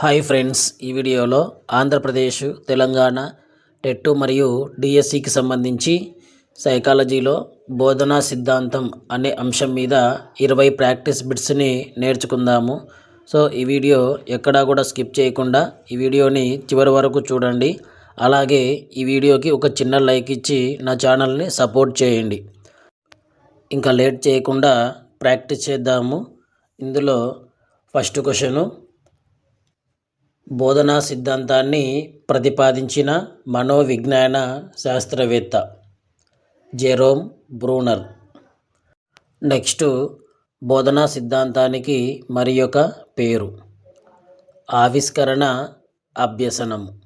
Hi friends ఈ వీడియోలో Andhra Pradesh Telangana TET మరియు డిఎస్సికి సంబంధించి సైకాలజీలో బోధనా సిద్ధాంతం అనే అంశం మీద ఇరవై ప్రాక్టీస్ బిట్స్ని నేర్చుకుందాము. సో ఈ వీడియో ఎక్కడా కూడా స్కిప్ చేయకుండా ఈ వీడియోని చివరి వరకు చూడండి. అలాగే ఈ వీడియోకి ఒక చిన్న లైక్ ఇచ్చి నా ఛానల్ని సపోర్ట్ చేయండి. ఇంకా లేట్ చేయకుండా ప్రాక్టీస్ చేద్దాము. ఇందులో ఫస్ట్ క్వశ్చను బోధనా సిద్ధాంతాన్ని ప్రతిపాదించిన మనోవిజ్ఞాన శాస్త్రవేత్త జెరోమ్ బ్రూనర్. నెక్స్ట్ బోధనా సిద్ధాంతానికి మరి ఒక పేరు. ఆవిష్కరణ అభ్యసనం.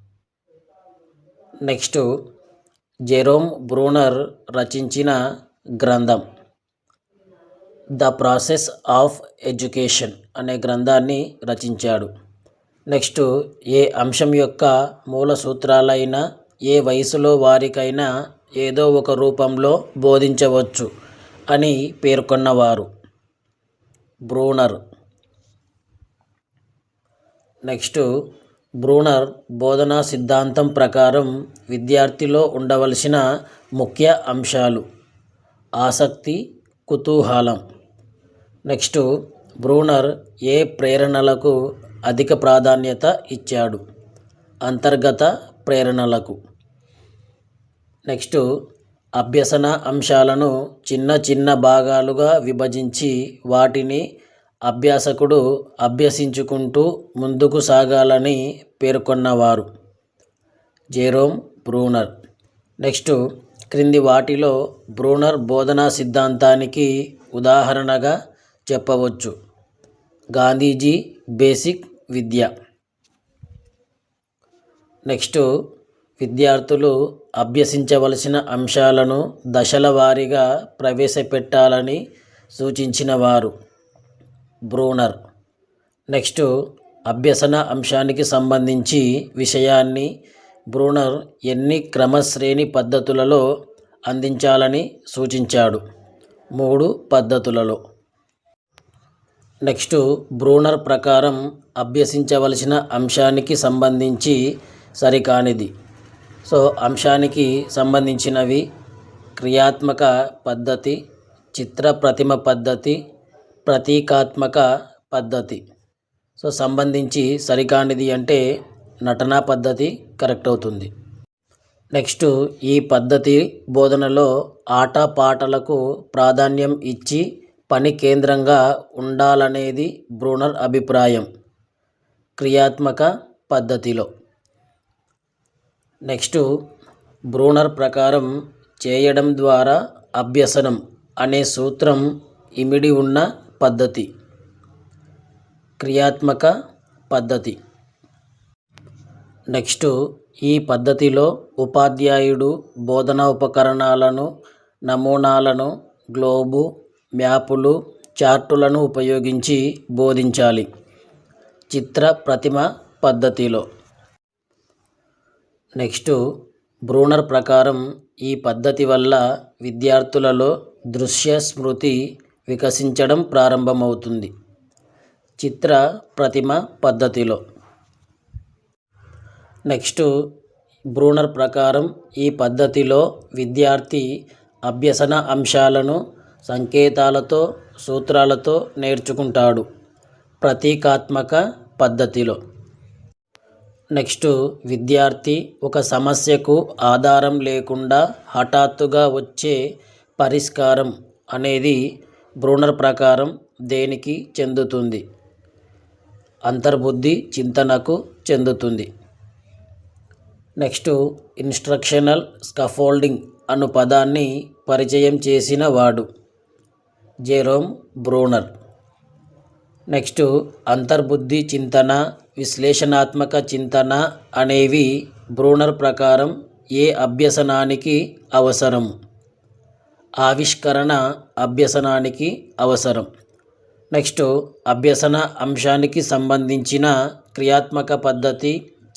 నెక్స్ట్ జెరోమ్ బ్రూనర్ రచించిన గ్రంథం. ద ప్రాసెస్ ఆఫ్ ఎడ్యుకేషన్ అనే గ్రంథాన్ని రచించాడు. నెక్స్ట్ ఏ అంశం యొక్క మూల సూత్రాలైన ఏ వయసులో వారికైనా ఏదో ఒక రూపంలో బోధించవచ్చు అని పేర్కొన్నవారు. బ్రూనర్. నెక్స్ట్ బ్రూనర్ బోధనా సిద్ధాంతం ప్రకారం విద్యార్థిలో ఉండవలసిన ముఖ్య అంశాలు. ఆసక్తి కుతూహలం. నెక్స్ట్ బ్రూనర్ ఏ ప్రేరణలకు అధిక ప్రాధాన్యత ఇచ్చాడు. అంతర్గత ప్రేరణలకు. నెక్స్ట్ అభ్యసన అంశాలను చిన్న చిన్న భాగాలుగా విభజించి వాటిని అభ్యాసకుడు అభ్యసించుకుంటూ ముందుకు సాగాలని పేర్కొన్నవారు. Jerome Bruner. నెక్స్ట్ క్రింది వాటిలో బ్రూనర్ బోధనా సిద్ధాంతానికి ఉదాహరణగా చెప్పవచ్చు. గాంధీజీ బేసిక్ విద్య. నెక్స్ట్ విద్యార్థులు అభ్యసించవలసిన అంశాలను దశల వారీగా ప్రవేశపెట్టాలని సూచించిన వారు బ్రూనర్. నెక్స్ట్ అభ్యసన అంశానికి సంబంధించి విషయాన్ని బ్రూనర్ ఎన్ని క్రమశ్రేణి పద్ధతులలో అందించాలని సూచించాడు. మూడు పద్ధతులలో. నెక్స్ట్ బ్రూనర్ ప్రకారం అభ్యసించవలసిన అంశానికి సంబంధించి సరికానిది. సో అంశానికి సంబంధించినవి క్రియాత్మక పద్ధతి చిత్ర ప్రతిమ పద్ధతి ప్రతీకాత్మక పద్ధతి. సో సంబంధించి సరికానిది అంటే నటనా పద్ధతి కరెక్ట్ అవుతుంది. నెక్స్ట్ ఈ పద్ధతి బోధనలో ఆట పాటలకు ప్రాధాన్యం ఇచ్చి పని కేంద్రంగా ఉండాలనేది బ్రూనర్ అభిప్రాయం. క్రియాత్మక పద్ధతిలో. నెక్స్ట్ బ్రూనర్ ప్రకారం చేయడం ద్వారా అభ్యసనం అనే సూత్రం ఇమిడి ఉన్న పద్ధతి. క్రియాత్మక పద్ధతి. నెక్స్ట్ ఈ పద్ధతిలో ఉపాధ్యాయుడు బోధనా ఉపకరణాలను నమూనాలను గ్లోబు మ్యాపులు చార్టులను ఉపయోగించి బోధించాలి. చిత్ర ప్రతిమ పద్ధతిలో. నెక్స్ట్ బ్రూనర్ ప్రకారం ఈ పద్ధతి వల్ల విద్యార్థులలో దృశ్య స్మృతి వికసించడం ప్రారంభమవుతుంది. చిత్ర ప్రతిమ పద్ధతిలో. నెక్స్ట్ బ్రూనర్ ప్రకారం ఈ పద్ధతిలో విద్యార్థి అభ్యసన అంశాలను సంకేతాలతో సూత్రాలతో నేర్చుకుంటాడు ప్రతీకాత్మక పద్ధతిలో. నెక్స్ట్ విద్యార్థి ఒక సమస్యకు ఆధారం లేకుండా హఠాత్తుగా వచ్చే పరిష్కారం అనేది బ్రూనర్ ప్రకారం దేనికి చెందుతుంది? అంతర్బుద్ధి చింతనకు చెందుతుంది. నెక్స్ట్ ఇన్స్ట్రక్షనల్ స్కఫోల్డింగ్ అను పదాన్ని పరిచయం చేసిన వాడు. Jerome Bruner. నెక్స్ట్ అంతర్బుద్ధి చింతన విశ్లేషణాత్మక చింతన అనేవి బ్రూనర్ ప్రకారం ఏ అభ్యసనానికి అవసరం? ఆవిష్కరణ అభ్యసనానికి అవసరం. నెక్స్ట్ అభ్యసన అంశానికి సంబంధించిన క్రియాత్మక పద్ధతి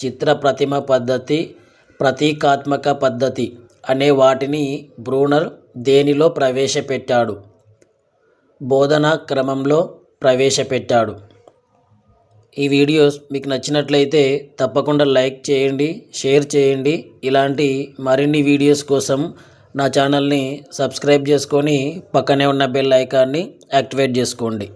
చిత్ర ప్రతిమ పద్ధతి ప్రతీకాత్మక పద్ధతి అనే వాటిని బ్రూనర్ దేనిలో ప్రవేశపెట్టాడు? బోధనా క్రమంలో ప్రవేశపెట్టాడు. ఈ వీడియోస్ మీకు నచ్చినట్లయితే తప్పకుండా లైక్ చేయండి షేర్ చేయండి. ఇలాంటి మరిన్ని వీడియోస్ కోసం నా ఛానల్ని సబ్స్క్రైబ్ చేసుకొని పక్కనే ఉన్న బెల్ ఐకాన్ని యాక్టివేట్ చేసుకోండి.